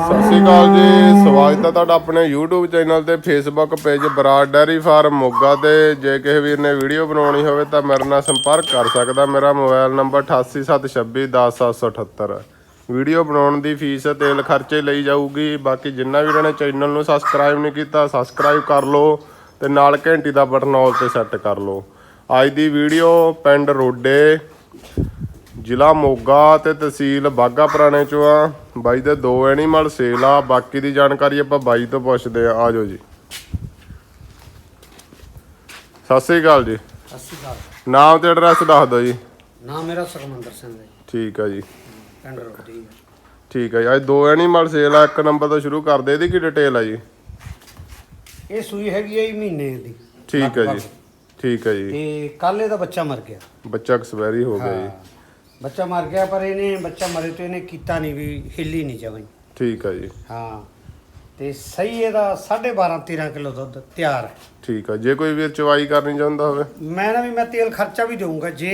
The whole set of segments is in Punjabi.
ਸਤਿ ਸ਼੍ਰੀ ਅਕਾਲ ਜੀ। ਸਵਾਗਤ ਹੈ ਤੁਹਾਡਾ ਆਪਣੇ YouTube ਚੈਨਲ ਤੇ, Facebook page Brar dairy farm Moga ਤੇ। ਜੇ ਕਿਸੇ ਵੀਰ ਨੇ ਵੀਡੀਓ ਬਣਾਉਣੀ ਹੋਵੇ ਤਾਂ ਮੇਰੇ ਨਾਲ ਸੰਪਰਕ ਕਰ ਸਕਦਾ। ਮੇਰਾ ਮੋਬਾਈਲ ਨੰਬਰ 8876210778 ਵੀਡੀਓ ਬਣਾਉਣ ਦੀ ਫੀਸ ਤੇਲ ਖਰਚੇ ਲਈ ਜਾਊਗੀ। ਬਾਕੀ ਜਿੰਨਾ ਵੀਰਾਂ ਨੇ ਚੈਨਲ ਨੂੰ ਸਬਸਕ੍ਰਾਈਬ ਨਹੀਂ ਕੀਤਾ ਸਬਸਕ੍ਰਾਈਬ ਕਰ ਲਓ ਤੇ ਨਾਲ ਘੰਟੀ ਦਾ ਬਟਨ ਆਲ ਤੇ ਸੈੱਟ ਕਰ ਲਓ। ਅੱਜ ਦੀ ਵੀਡੀਓ ਪਿੰਡ ਰੋਡੇ। ਜ਼ਿਲ੍ਹਾ ਮੋਗਾ ਤੇ ਤਹਿਸੀਲ ਬਾਗਾ ਪੁਰਾਣੇ ਚੋਂ ਆ। ਬਾਈ ਦੇ ਦੋ ਐਨੀਮਲ ਸੇਲ ਆ। ਬਾਕੀ ਦੀ ਜਾਣਕਾਰੀ ਆਪਾਂ ਬਾਈ ਤੋਂ ਪੁੱਛਦੇ ਆ। ਆਜੋ ਜੀ। ਸਤਿ ਸ੍ਰੀ ਅਕਾਲ ਜੀ। ਸਤਿ ਸ਼੍ਰੀ ਅਕਾਲ। ਨਾਮ ਤੇ ਐਡਰੈਸ ਦੱਸ ਦਿਓ ਜੀ। ਨਾਮ ਮੇਰਾ ਸੁਖਮੰਦਰ ਸਿੰਘ ਹੈ ਜੀ, ਠੀਕ ਆ ਜੀ। ਪਿੰਡ ਰੋਟੀ ਠੀਕ ਆ ਜੀ। ਅੱਜ ਦੋ ਐਨੀਮਲ ਸੇਲ ਆ। ਇੱਕ ਨੰਬਰ ਤੋਂ ਸ਼ੁਰੂ ਕਰਦੇ। ਇਹਦੀ ਕੀ ਡਿਟੇਲ ਆ ਜੀ? ਇਹ ਸੂਈ ਹੈਗੀ ਹੈ ਜੀ ਮਹੀਨੇ ਦੀ। ਠੀਕ ਆ ਜੀ। ਠੀਕ ਆ ਜੀ। ਤੇ ਕੱਲ ਇਹਦਾ ਬੱਚਾ ਮਰ ਗਿਆ। ਬੱਚਾ ਐਕਸਪਾਇਰੀ ਹੋ ਗਿਆ ਜੀ। ਬੱਚਾ ਮਰ ਗਿਆ ਪਰ ਇਹਨੇ ਬੱਚਾ ਮਰੇ ਤੋਂ ਇਹਨੇ ਕੀਤਾ ਨਹੀਂ ਵੀ ਹਿੱਲੀ ਨਹੀਂ ਜਮਾਈ ਠੀਕ ਆ ਜੀ। ਹਾਂ। ਤੇ ਸਹੀ ਇਹਦਾ 12.5 13 ਕਿਲੋ ਦੁੱਧ ਤਿਆਰ ਹੈ। ਠੀਕ ਆ। ਜੇ ਕੋਈ ਵੀਰ ਚਵਾਈ ਕਰਨੀ ਚਾਹੁੰਦਾ ਹੋਵੇ। ਮੈਂ ਨਾ ਵੀ ਮੈਂ ਤੇਲ ਖਰਚਾ ਵੀ ਦੇਵਾਂਗਾ ਜੇ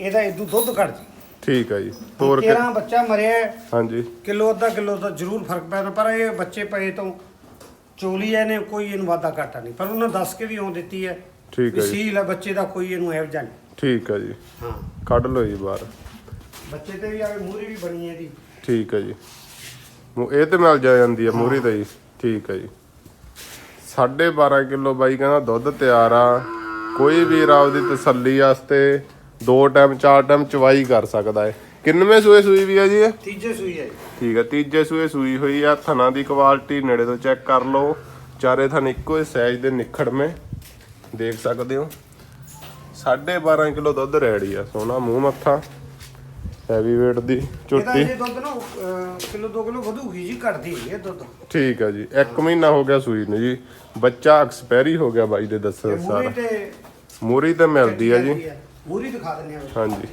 ਇਹਦਾ ਇਦੋਂ ਦੁੱਧ ਘਟ ਜੇ ਠੀਕ ਆ ਜੀ। ਤੋਰ ਕੇ 13 ਬੱਚਾ ਮਰਿਆ ਹਾਂਜੀ। ਕਿਲੋ ਅੱਧਾ ਕਿਲੋ ਦਾ ਜ਼ਰੂਰ ਫ਼ਰਕ ਪੈਦਾ ਪਰ ਇਹ ਬੱਚੇ ਪਏ ਤੋਂ ਚੋਲੀ ਇਹਨੇ ਕੋਈ ਇਹਨੂੰ ਵਾਧਾ ਘਾਟਾ ਨਹੀਂ। ਪਰ ਉਹਨਾਂ ਦੱਸ ਕੇ ਵੀ ਉਹ ਦਿੱਤੀ ਹੈ ਠੀਕ ਹੈ ਜੀ। ਸੀਲ ਹੈ ਬੱਚੇ ਦਾ ਕੋਈ ਇਹਨੂੰ ਐਵ ਨਹੀਂ। ਠੀਕ ਆ ਜੀ। ਹਾਂ। ਕੱਢ ਲਓ ਜੀ ਬਾਹਰ। ਬੱਚੇ ਤੇ ਵੀ ਆਵੇ ਮੂਰੀ ਵੀ ਬਣੀ ਹੈ ਇਹਦੀ। ਠੀਕ ਹੈ ਜੀ। ਮੂ- ਇਹ ਤੇ ਮਿਲ ਜਾ ਜਾਂਦੀ ਹੈ। ਮੂਰੀ ਤਾਂ ਜੀ। ਠੀਕ ਹੈ ਜੀ। 12.5 ਕਿਲੋ ਬਾਈ ਕਹਿੰਦਾ ਦੁੱਧ ਤਿਆਰ ਆ। ਕੋਈ ਵੀ ਰਾਵ ਦੀ ਤਸੱਲੀ ਵਾਸਤੇ ਦੋ ਟਾਈਮ ਚਾਰ ਟਾਈਮ ਚਵਾਈ ਕਰ ਸਕਦਾ ਹੈ। ਕਿੰਨਵੇਂ ਸੂਏ ਸੂਈ ਵੀ ਆ ਜੀ ਇਹ? ਤੀਜੇ ਸੂਈ ਹੈ ਜੀ। ਠੀਕ ਹੈ ਤੀਜੇ ਸੂਏ ਸੂਈ ਹੋਈ ਆ। ਥਣਾ ਦੀ ਕੁਆਲਿਟੀ ਨੇੜੇ ਤੋਂ ਚੈੱਕ ਕਰ ਲਓ। ਚਾਰੇ ਥਣ ਇੱਕੋ ਹੀ ਸਾਈਜ਼ ਦੇ ਨਿਖੜਵੇਂ। ਦੇਖ ਸਕਦੇ ਹੋ। 12.5 ਕਿਲੋ ਦੁੱਧ ਰੈਡੀ ਆ ਸੋਹਣਾ ਮੂੰਹ ਮੱਥਾ ਹੈਵੀ weight ਦੀ ਇਹਦਾ ਝੋਟੀ ਇਹ ਦੁੱਧ ਨਾ ਅਹ, ਕਿਲੋ 2 ਕਿਲੋ ਵਧੂਗੀ ਜੀ ਘਟਦੀ ਨਹੀਂ ਇਹ ਦੁੱਧ। ਠੀਕ ਹੈ ਜੀ 1 ਮਹੀਨਾ ਹੋ ਗਿਆ ਸੂਈ ਨੂੰ ਜੀ ਬੱਚਾ ਐਕਸਪਾਇਰੀ ਹੋ ਗਿਆ ਬਾਈ ਦੇ ਅਨੁਸਾਰ ਮੂਰੀ ਤੇ ਮੂਰੀ ਤੇ ਮਿਲਦੀ ਆ ਜੀ। ਮੂਰੀ ਦਿਖਾ ਦਿੰਦੇ ਆ। ਹਾਂਜੀ।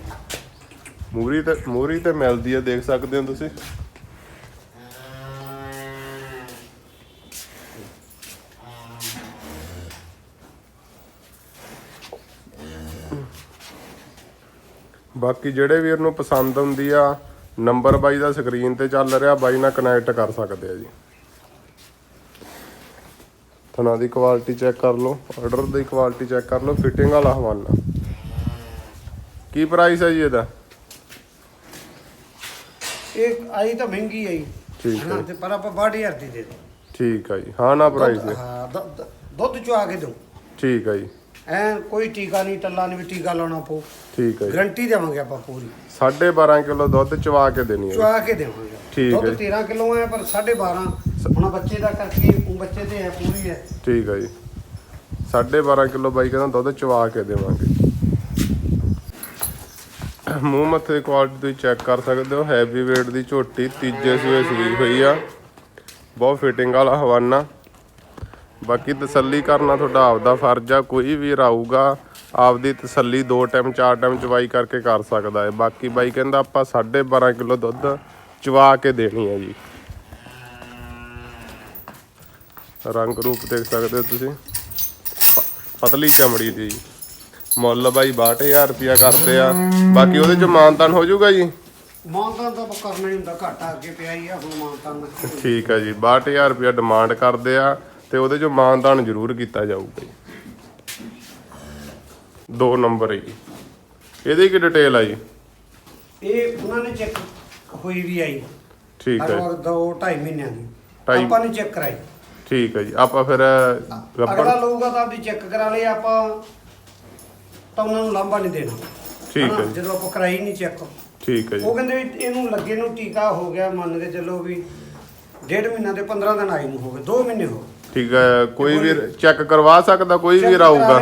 ਮੂਰੀ ਤੇ ਮੂਰੀ ਤੇ ਮਿਲਦੀ ਆ ਦੇਖ ਸਕਦੇ ਹੋ ਤੁਸੀਂ। ਬਾਕੀ ਜਿਹੜੇ ਵੀਰ ਨੂੰ ਪਸੰਦ ਹੁੰਦੀ ਆ ਨੰਬਰ ਬਾਈ ਦਾ ਸਕਰੀਨ ਤੇ ਚੱਲ ਰਿਹਾ ਬਾਈ ਨਾਲ ਕਨੈਕਟ ਕਰ ਸਕਦੇ ਆ ਜੀ। ਥਣਾ ਦੀ ਕੁਆਲਿਟੀ ਚੈੱਕ ਕਰ ਲਓ ਆਰਡਰ ਦੀ ਕੁਆਲਿਟੀ ਚੈੱਕ ਕਰ ਲਓ ਫਿਟਿੰਗ ਵਾਲਾ ਹਵਾਲਾ। ਕੀ ਪ੍ਰਾਈਸ ਹੈ ਜੀ ਇਹਦਾ? ਇਹ ਆਈ ਤਾਂ ਮਹਿੰਗੀ ਆਈ ਠੀਕ ਹੈ। ਤੇ ਪਰ ਆਪਾਂ 62000 ਦੀ ਦੇ ਦੇ ਠੀਕ ਹੈ ਜੀ ਹਾਂ ਨਾ ਪ੍ਰਾਈਸ ਹੈ ਦੁੱਧ ਚੁਆ ਕੇ ਦਿਓ। ਠੀਕ ਹੈ ਜੀ। ਐ ਕੋਈ ਟੀਕਾ ਨਹੀਂ ਟੱਲਾ ਨਹੀਂ ਵੀ ਟੀਕਾ ਲਾਉਣਾ ਪਊ। ਠੀਕ ਹੈ ਗਰੰਟੀ ਦੇਵਾਂਗੇ ਆਪਾਂ ਪੂਰੀ। 12.5 ਕਿਲੋ ਦੁੱਧ ਚਵਾ ਕੇ ਦੇਣੀ ਹੈ ਚੁਆ ਕੇ ਦੇਵਾਂਗੇ। ਠੀਕ ਹੈ ਦੁੱਧ ਜੀ। 13 ਕਿਲੋ ਹੈ ਪਰ 12.5 ਹੁਣ ਬੱਚੇ ਦਾ ਕਰਕੇ ਉਹ ਬੱਚੇ ਤੇ ਹੈ ਪੂਰੀ ਹੈ। ਠੀਕ ਹੈ ਜੀ। 12.5 ਕਿਲੋ ਬਾਈ ਕਹਿੰਦਾ ਦੁੱਧ ਚਵਾ ਕੇ ਦੇਵਾਂਗੇ। ਮੂੰਹ ਮੱਥੇ ਦੀ ਕੁਆਲਿਟੀ ਤੁਸੀਂ ਚੈੱਕ ਕਰ ਸਕਦੇ ਹੋ। ਹੈਵੀ weight ਦੀ ਝੋਟੀ ਤੀਜੇ ਸੂਏ ਸੂਈ ਹੋਈ ਆ। ਬਹੁਤ ਫਿਟਿੰਗ ਵਾਲਾ ਹਵਾਨਾ। ਬਾਕੀ ਤਸੱਲੀ ਕਰਨਾ ਤੁਹਾਡਾ ਆਪਦਾ ਫਰਜ਼ ਆ ਕੋਈ ਵੀ ਆਊਗਾ ਆਪਦੀ ਤਸੱਲੀ ਦੋ ਟਾਈਮ ਚਾਰ ਟਾਈਮ ਚਵਾਈ ਕਰਕੇ ਕਰ ਸਕਦਾ ਹੈ। ਬਾਕੀ ਬਾਈ ਕਹਿੰਦਾ ਆਪਾਂ 12.5 ਕਿਲੋ ਦੁੱਧ ਚਵਾ ਕੇ ਦੇਣੀ ਹੈ ਜੀ। ਰੰਗ ਰੂਪ ਦੇਖ ਸਕਦੇ ਹੋ ਤੁਸੀਂ। ਪਤਲੀ ਚਮੜੀ ਦੀ। ਮੁੱਲ ਬਾਈ 62000 ਰੁਪਿਆ ਕਰਦੇ ਆ। ਬਾਕੀ ਉਹਦੇ ਚ ਮਾਨਤਾਨ ਹੋ ਜਾਊਗਾ ਜੀ? ਮਾਨਤਾਨ ਤਾਂ ਆਪਾਂ ਕਰਨਾ ਹੀ ਹੁੰਦਾ ਘਾਟਾ ਅੱਗੇ ਪਿਆ ਹੀ ਆ ਹੁਣ ਮਾਨਤਾਨ ਦਾ ਠੀਕ ਹੈ ਜੀ 62000 ਰੁਪਿਆ ਡਿਮਾਂਡ ਕਰਦੇ ਆ। ਤੇ ਉਹਦੇ ਚ ਮਾਨਤਾਨ ਜ਼ਰੂਰ ਕੀਤਾ ਜਾਊਗਾ ਜੀ। ਦੋ ਨੰਬਰ ਹੈ ਜੀ। ਇਹਦੀ ਕੀ ਡਿਟੇਲ ਆ ਜੀ? ਇਹ ਉਹਨਾਂ ਨੇ ਚੈੱਕ ਹੋਈ ਵੀ ਆਈ। ਠੀਕ ਹੈ। ਲਗਭਗ ਦੋ 2.5 ਮਹੀਨਿਆਂ ਦੀ। ਢਾਈ- ਆਪਾਂ ਨੇ ਚੈੱਕ ਕਰਾਈ। ਠੀਕ ਹੈ ਜੀ। ਆਪਾਂ ਫਿਰ ਅਗਲਾ ਲਊਗਾ ਤਾਂ ਆਪਦੀ ਚੈੱਕ ਕਰਾ ਲਈ ਆਪਾਂ ਤਾਂ ਉਹਨਾਂ ਨੂੰ ਲਾਂਭਾ ਨਹੀਂ ਦੇਣਾ। ਠੀਕ ਹਨਾ? ਹੈ ਜੀ। ਜਦੋਂ ਆਪਾਂ ਕਰਾਈ ਨਹੀਂ ਚੈੱਕ ਠੀਕ ਹੈ ਜੀ। ਉਹ ਕਹਿੰਦੇ ਵੀ ਇਹਨੂੰ ਲੱਗੇ ਨੂੰ ਟੀਕਾ ਹੋ ਗਿਆ ਮੰਨ ਕੇ ਚੱਲੋ ਵੀ ਡੇਢ ਮਹੀਨਾ ਤੇ 15 ਦਿਨ ਆਈ ਨੂੰ ਹੋ ਗਏ 2 ਮਹੀਨੇ ਹੋ ਗਏ। ਠੀਕ ਹੈ ਕੋਈ ਵੀ ਚੈੱਕ ਕਰਵਾ ਸਕਦਾ ਕੋਈ ਵੀ ਆਊਗਾ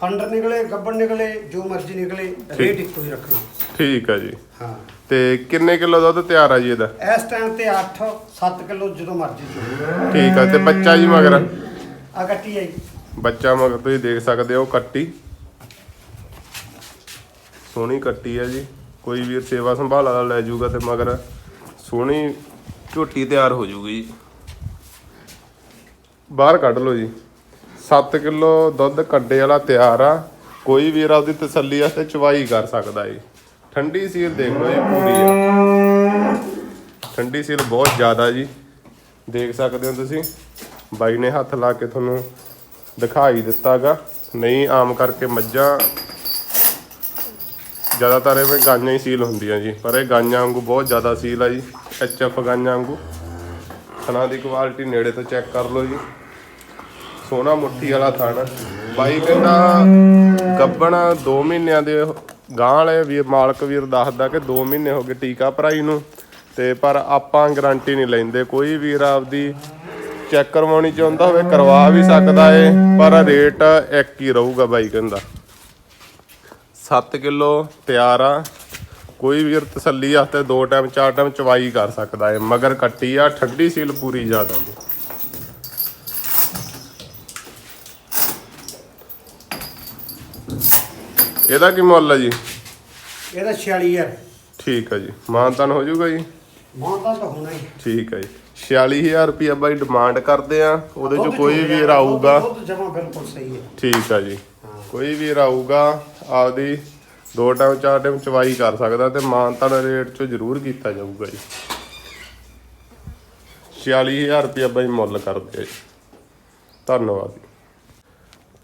ਫੰਡ ਨਿਕਲੇ ਗੱਬੜ ਨਿਕਲੇ ਜੋ ਮਰਜ਼ੀ ਨਿਕਲੇ ਰੇਟ ਇੱਕੋ ਹੀ ਰੱਖਣਾ। ਠੀਕ ਹੈ ਜੀ। ਹਾਂ। ਤੇ ਕਿੰਨੇ ਕਿਲੋ ਦੁੱਧ ਤਿਆਰ ਆ ਜੀ ਇਹਦਾ? ਇਸ ਟਾਈਮ ਤੇ 8 7 ਕਿਲੋ ਜਦੋਂ ਮਰਜ਼ੀ ਚੋ। ਠੀਕ ਹੈ ਤੇ ਬੱਚਾ ਜੀ ਮਗਰ? ਆ ਕੱਟੀ ਆਈ ਬੱਚਾ ਮਗਰ ਤੁਸੀਂ ਦੇਖ ਸਕਦੇ ਹੋ ਕੱਟੀ। ਸੋਹਣੀ ਕੱਟੀ ਹੈ ਜੀ। ਕੋਈ ਵੀਰ ਸੇਵਾ ਸੰਭਾਲ ਵਾਲਾ ਲੈ ਜਾਊਗਾ ਤੇ ਮਗਰ ਸੋਹਣੀ ਝੋਟੀ ਤਿਆਰ ਹੋ ਜਾਊਗੀ ਜੀ। ਬਾਹਰ ਕੱਢ ਲਓ ਜੀ। 7 ਕਿਲੋ ਦੁੱਧ ਕੱਡੇ ਵਾਲਾ ਤਿਆਰ ਆ। ਕੋਈ ਵੀਰ ਆਪਦੀ ਤਸੱਲੀ ਵਾਸਤੇ ਚਵਾਈ ਕਰ ਸਕਦਾ ਜੀ। ਠੰਡੀ ਸੀਲ ਦੇਖ ਲਓ ਜੀ ਪੂਰੀ ਆ। ਠੰਡੀ ਸੀਲ ਬਹੁਤ ਜ਼ਿਆਦਾ ਜੀ। ਦੇਖ ਸਕਦੇ ਹੋ ਤੁਸੀਂ। ਬਾਈ ਨੇ ਹੱਥ ਲਾ ਕੇ ਤੁਹਾਨੂੰ ਦਿਖਾਈ ਦਿੱਤਾਗਾ। ਨਹੀਂ ਆਮ ਕਰਕੇ ਮੱਝਾਂ ਜ਼ਿਆਦਾਤਰ ਇਹ ਗਾਂਆਂ ਹੀ ਸੀਲ ਹੁੰਦੀਆਂ ਜੀ। ਪਰ ਇਹ ਗਾਂਆਂ ਵਾਂਗੂ ਬਹੁਤ ਜ਼ਿਆਦਾ ਸੀਲ ਆ ਜੀ। ਐਚਐਫ ਗਾਂਆਂ ਵਾਂਗੂ। ਥਣਾ ਦੀ ਕੁਆਲਿਟੀ ਨੇੜੇ ਤੋਂ ਚੈੱਕ ਕਰ ਲਓ ਜੀ। ਸੋਨਾ ਮੁੱਠੀ ਵਾਲਾ ਥਣ। ਬਾਈ ਕਹਿੰਦਾ ਗੱਬਣ 2 ਮਹੀਨਿਆਂ ਦੇ ਗਾਂ ਵਾਲੇ ਵੀਰ ਮਾਲਕ ਵੀਰ ਦੱਸਦਾ ਕਿ 2 ਮਹੀਨੇ ਹੋ ਗਏ ਟੀਕਾ ਭਰਾਈ ਨੂੰ। ਤੇ ਪਰ ਆਪਾਂ ਗਾਰੰਟੀ ਨਹੀਂ ਲੈਂਦੇ। ਕੋਈ ਵੀਰ ਆਪਦੀ ਚੈੱਕ ਕਰਵਾਉਣੀ ਚਾਹੁੰਦਾ ਹੋਵੇ, ਕਰਵਾ ਵੀ ਸਕਦਾ ਏ, ਪਰ ਰੇਟ ਇੱਕ ਹੀ ਰਹੂਗਾ ਬਾਈ ਕਹਿੰਦਾ। 7 ਕਿਲੋ ਤਿਆਰ ਆ। ਕੋਈ ਵੀਰ ਤਸੱਲੀ ਵਾਸਤੇ ਦੋ ਟਾਈਮ ਚਾਰ ਟਾਈਮ ਚਵਾਈ ਕਰ ਸਕਦਾ ਏ ਮਗਰ ਕੱਟੀ ਆ ਠੰਡੀ ਸੀਲ ਪੂਰੀ ਜ਼ਿਆਦਾ ਜੀ ਇਹਦਾ ਕੀ ਮੁੱਲ ਹੈ ਜੀ? ਇਹਦਾ 46000 ਠੀਕ ਹੈ ਜੀ। ਮਾਨਤਾਨ ਹੋ ਜਾਊਗਾ ਜੀ? ਮਾਨਤਾ ਤਾਂ ਹੋਣਾ ਹੀ। ਠੀਕ ਹੈ ਜੀ। 46000 ਰੁਪਏ ਬਾਈ ਡਿਮਾਂਡ ਕਰਦੇ ਆ ਉਹਦੇ ਚ ਕੋਈ ਵੀਰ ਆਊਗਾ ਜਮਾ ਬਿਲਕੁਲ ਸਹੀ ਹੈ। ਠੀਕ ਹੈ ਜੀ। ਕੋਈ ਵੀਰ ਆਊਗਾ ਆਪਦੀ ਦੋ ਟਾਈਮ, ਚਾਰ ਟਾਈਮ ਚਵਾਈ ਕਰ ਸਕਦਾ ਤੇ ਮਾਨਤਾਨ ਰੇਟ 'ਚੋਂ ਜ਼ਰੂਰ ਕੀਤਾ ਜਾਊਗਾ ਜੀ। 46000 ਰੁਪਏ ਬਾਈ ਮੁੱਲ ਕਰਦੇ ਜੀ। ਧੰਨਵਾਦ ਜੀ।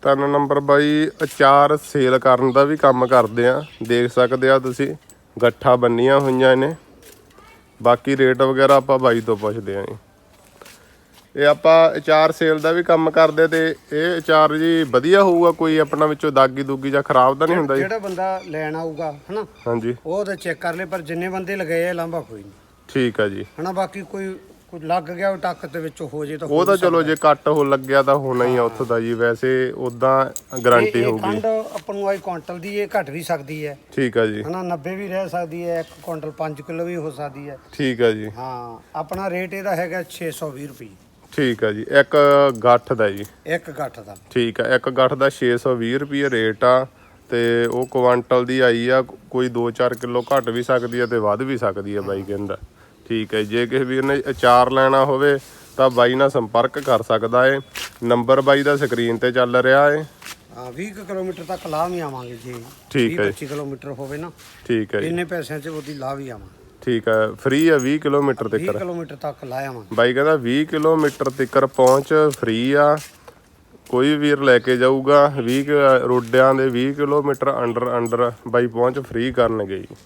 ਤਿੰਨ ਨੰਬਰ ਬਾਈ, ਅਚਾਰ ਸੇਲ ਕਰਨ ਦਾ ਵੀ ਕੰਮ ਕਰਦੇ ਆ। ਦੇਖ ਸਕਦੇ ਆ ਤੁਸੀਂ, ਗੱਠਾ ਬੰਨੀਆਂ ਹੋਈਆਂ ਨੇ। ਬਾਕੀ ਰੇਟ ਵਗੈਰਾ ਆਪਾਂ ਬਾਈ ਤੋਂ ਪੁੱਛਦੇ ਆਂ ਜੀ। ਇਹ ਆਪਾਂ ਅਚਾਰ ਸੇਲ ਦਾ ਵੀ ਕੰਮ ਕਰਦੇ ਤੇ ਇਹ ਅਚਾਰ ਜੀ ਵਧੀਆ ਹੋਊਗਾ ਕੋਈ ਆਪਣਾ ਵਿੱਚੋਂ ਦਾਗੀ ਦੂਗੀ ਜਾਂ ਖਰਾਬ ਤਾਂ ਨਹੀਂ ਹੁੰਦਾ ਜੀ? ਜਿਹੜਾ ਬੰਦਾ ਲੈਣ ਆਊਗਾ ਹਨਾ? ਹਾਂਜੀ। ਉਹ ਤਾਂ ਚੈੱਕ ਕਰ ਲੈ ਪਰ ਜਿੰਨੇ ਬੰਦੇ ਲਗਾਏ ਆ ਲਾਂਭਾ ਕੋਈ ਨਹੀਂ। ਠੀਕ ਆ ਜੀ। ਹਨਾ ਬਾਕੀ ਕੋਈ ਕੋਈ ਲੱਗ ਗਿਆ ਉਹ ਟੱਕ ਦੇ ਵਿੱਚ ਹੋ ਜੇ ਤਾਂ ਉਹ ਤਾਂ ਚਲੋ ਜੇ ਕੱਟ ਹੋ ਲੱਗਿਆ ਤਾਂ ਹੋਣਾ ਹੀ ਆ ਉੱਥੋਂ ਦਾ ਜੀ ਵੈਸੇ ਉਦਾਂ ਗਾਰੰਟੀ ਇਹ ਹੋਊਗੀ। ਖੰਡ ਆਪਾਂ ਨੂੰ ਆਈ ਕੁਆਂਟਲ ਦੀ ਇਹ ਘਟ ਵੀ ਸਕਦੀ ਹੈ। ਠੀਕ ਆ ਜੀ। ਹਨਾ 90 ਵੀ ਰਹਿ ਸਕਦੀ ਹੈ 1 ਕੁਆਂਟਲ 5 ਕਿਲੋ ਵੀ ਹੋ ਸਕਦੀ ਹੈ। ਠੀਕ ਆ ਜੀ। ਹਾਂ ਆਪਣਾ ਰੇਟ ਇਹਦਾ ਹੈਗਾ 620 ਰੁਪਏ। ਠੀਕ ਆ ਜੀ। ਇੱਕ ਗੱਠ ਦਾ ਜੀ। ਇੱਕ ਗੱਠ ਦਾ। ਠੀਕ ਆ। ਇੱਕ ਗੱਠ ਦਾ 620 ਰੁਪਏ ਰੇਟ ਆ ਤੇ ਉਹ ਕੁਆਂਟਲ ਦੀ ਆਈ ਆ ਕੋਈ 2-4 ਕਿਲੋ ਘਟ ਵੀ ਸਕਦੀ ਆ ਤੇ ਵੱਧ ਵੀ ਸਕਦੀ ਆ ਬਾਈ ਕਹਿੰਦਾ। ਠੀਕ ਹੈ ਜੇ। ਕਿਸੇ ਵੀਰ ਨੇ ਅਚਾਰ ਲੈਣਾ ਹੋਵੇ ਤਾਂ ਬਾਈ ਨਾਲ ਸੰਪਰਕ ਕਰ ਸਕਦਾ ਏ। ਨੰਬਰ ਬਾਈ ਦਾ ਸਕਰੀਨ ਤੇ ਚੱਲ ਰਿਹਾ ਏ। ਹਾਂ 20 ਕੁ ਕਿਲੋਮੀਟਰ ਤੱਕ ਲਾਹ ਵੀ ਆਵਾਂਗੇ ਜੇ ਠੀਕ ਹੈ 25 ਕਿਲੋਮੀਟਰ ਹੋਵੇ ਨਾ। ਠੀਕ ਹੈ ਇੰਨੇ ਪੈਸਿਆਂ 'ਚ ਉਹਦੀ ਲਾਹ ਵੀ ਆਵਾਂ ਠੀਕ ਹੈ ਫ੍ਰੀ ਆ 20 ਕਿਲੋਮੀਟਰ 20 ਤੱਕ ਕਿਲੋਮੀਟਰ ਤੱਕ ਲਾਹ ਆਵਾਂਗੇ ਬਾਈ ਕਹਿੰਦਾ 20 ਕਿਲੋਮੀਟਰ ਤੱਕ ਪਹੁੰਚ ਫ੍ਰੀ ਆ। ਕੋਈ ਵੀਰ ਲੈ ਕੇ ਜਾਊਗਾ 20 ਕਿ- ਰੋਡਿਆਂ ਦੇ 20 ਕਿਲੋਮੀਟਰ ਅੰਡਰ ਅੰਡਰ ਬਾਈ ਪਹੁੰਚ ਫ੍ਰੀ ਕਰਨਗੇ ਜੀ।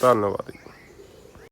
ਧੰਨਵਾਦ ਜੀ।